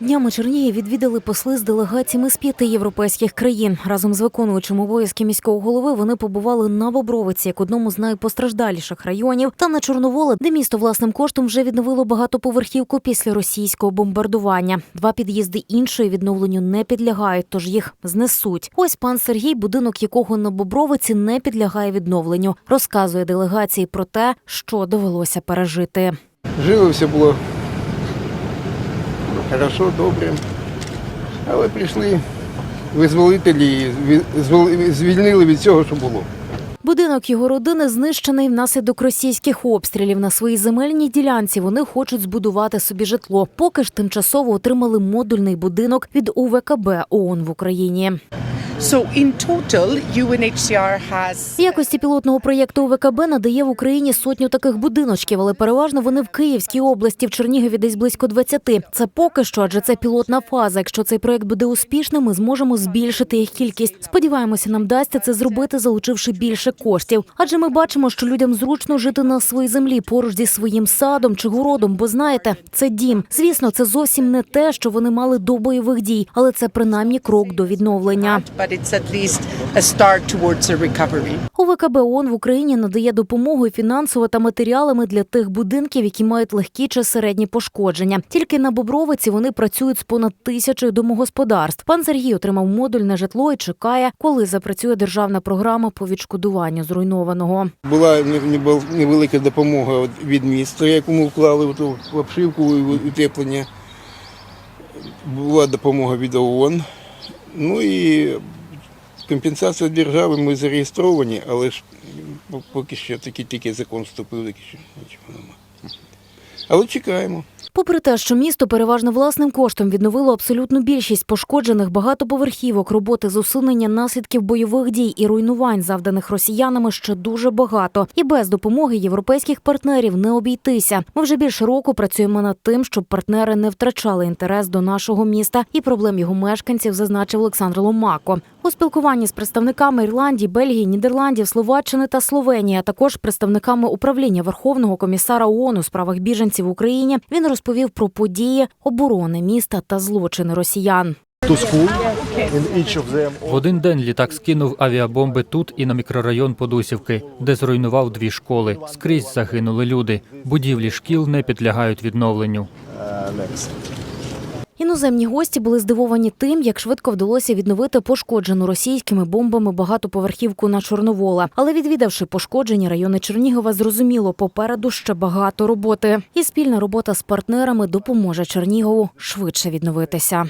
Днями Чернігів відвідали посли з делегаціями з п'яти європейських країн. Разом з виконуючим обов'язки міського голови вони побували на Бобровиці, як одному з найпостраждаліших районів, та на Чорноволе, де місто власним коштом вже відновило багатоповерхівку після російського бомбардування. Два під'їзди іншої відновленню не підлягають, тож їх знесуть. Ось пан Сергій, будинок якого на Бобровиці не підлягає відновленню, розказує делегації про те, що довелося пережити. Жили все було хорошо, добре. Але прийшли визволителі звільнили від цього, що було. Будинок його родини знищений внаслідок російських обстрілів. На своїй земельній ділянці вони хочуть збудувати собі житло. Поки ж тимчасово отримали модульний будинок від УВКБ ООН в Україні. В якості пілотного проєкту УВКБ надає в Україні сотню таких будиночків, але переважно вони в Київській області, в Чернігові десь близько 20. Це поки що, адже це пілотна фаза. Якщо цей проєкт буде успішним, ми зможемо збільшити їх кількість. Сподіваємося, нам вдасться це зробити, залучивши більше коштів. Адже ми бачимо, що людям зручно жити на своїй землі поруч зі своїм садом чи городом, бо знаєте, це дім. Звісно, це зовсім не те, що вони мали до бойових дій, але це принаймні крок до відновлення. But it's at least a start towards a recovery. ОВКБ ООН в Україні надає допомогу фінансово та матеріалами для тих будинків, які мають легкі чи середні пошкодження. Тільки на Бобровиці вони працюють з понад тисячою домогосподарств. Пан Сергій отримав модульне житло і чекає, коли запрацює державна програма по відшкодуванню зруйнованого. Була не- не- невелика допомога від міста, яку ми вклали в ту обшивку і утеплення. Була допомога від ООН. Ну і компенсація держави ми зареєстровані, але ж поки що такий тільки закон вступив, таки що нічого немає. Але чекаємо. Попри те, що місто переважно власним коштом відновило абсолютну більшість пошкоджених багатоповерхівок, роботи з усунення наслідків бойових дій і руйнувань, завданих росіянами, ще дуже багато. І без допомоги європейських партнерів не обійтися. Ми вже більше року працюємо над тим, щоб партнери не втрачали інтерес до нашого міста і проблем його мешканців, зазначив Олександр Ломако. У спілкуванні з представниками Ірландії, Бельгії, Нідерландів, Словаччини та Словенії, а також представниками управління Верховного комісара ООН у справах біженців в Україні, він розповів про події оборони міста та злочини росіян. В один день літак скинув авіабомби тут і на мікрорайон Подусівки, де зруйнував дві школи. Скрізь загинули люди. Будівлі шкіл не підлягають відновленню. Іноземні гості були здивовані тим, як швидко вдалося відновити пошкоджену російськими бомбами багатоповерхівку на Чорновола. Але відвідавши пошкоджені райони Чернігова, зрозуміло, попереду ще багато роботи. І спільна робота з партнерами допоможе Чернігову швидше відновитися.